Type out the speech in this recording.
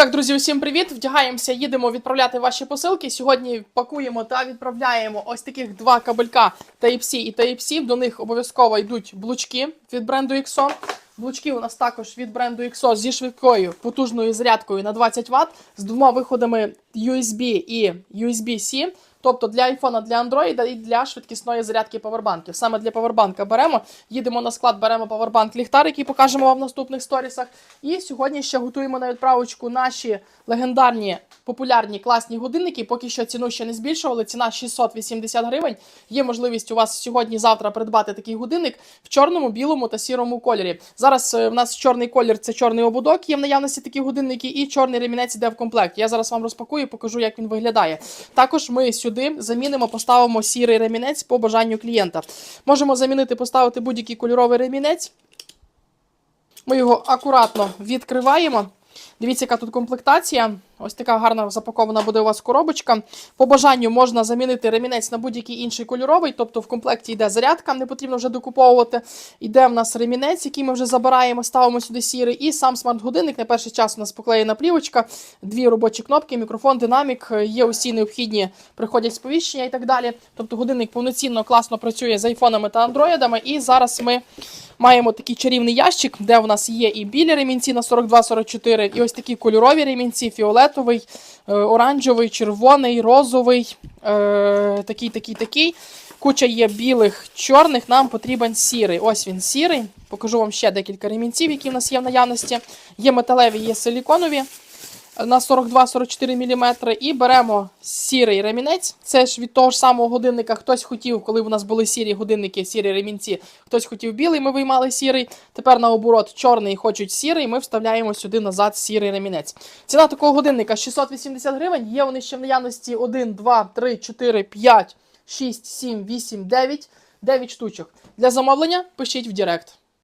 Так, друзі, усім привіт! Вдягаємося, їдемо відправляти ваші посилки. Сьогодні пакуємо та відправляємо ось таких два кабелька Type-C і Type-C. До них обов'язково йдуть блучки від бренду XO. Блучки у нас також від бренду XO зі швидкою потужною зарядкою на 20 Вт, з двома виходами USB і USB-C. Тобто для iPhone, для Android і для швидкісної зарядки павербанків. Саме для павербанка беремо, їдемо на склад, беремо павербанк ліхтар, який покажемо вам в наступних сторісах. І сьогодні ще готуємо на відправочку наші легендарні популярні класні годинники. Поки що ціну ще не збільшували. Ціна 680 гривень. Є можливість у вас сьогодні-завтра придбати такий годинник в чорному, білому та сірому кольорі. Зараз е, в нас чорний колір це чорний ободок, є в наявності такі годинники, і чорний ремінець іде в комплект. Я зараз вам розпакую покажу, як він виглядає. Також ми сюди замінимо, поставимо сірий ремінець по бажанню клієнта. Можемо замінити, поставити будь-який кольоровий ремінець. Ми його акуратно відкриваємо. Дивіться, яка тут комплектація. Ось така гарна запакована буде у вас коробочка. По бажанню можна замінити ремінець на будь-який інший кольоровий, тобто в комплекті йде зарядка, не потрібно вже докуповувати. Йде в нас ремінець, який ми вже забираємо, ставимо сюди сірий. І сам смарт-годинник. На перший час у нас поклеєна плівочка, дві робочі кнопки, мікрофон, динамік. Є усі необхідні, приходять сповіщення і так далі. Тобто годинник повноцінно класно працює з айфонами та андроїдами. І зараз ми маємо такий чарівний ящик, де в нас є і білі ремінці на 42-44, і ось такі кольорові ремінці, фіолетовий, е, оранжевий, червоний, розовий, е, такий, такий, такий. Куча є білих, чорних, нам потрібен сірий. Ось він сірий. Покажу вам ще декілька ремінців, які в нас є в наявності. Є металеві, є силіконові на 42-44 мм. І беремо сірий ремінець. Це ж від того ж самого годинника. Хтось хотів, коли в нас були сірі годинники, сірі ремінці, хтось хотів білий, ми виймали сірий. Тепер наоборот, чорний хочуть сірий. Ми вставляємо сюди назад сірий ремінець. Ціна такого годинника 680 гривень. Є вони ще в наявності 1, 2, 3, 4, 5, 6, 7, 8, 9. 9 штучок. Для замовлення пишіть в Директ.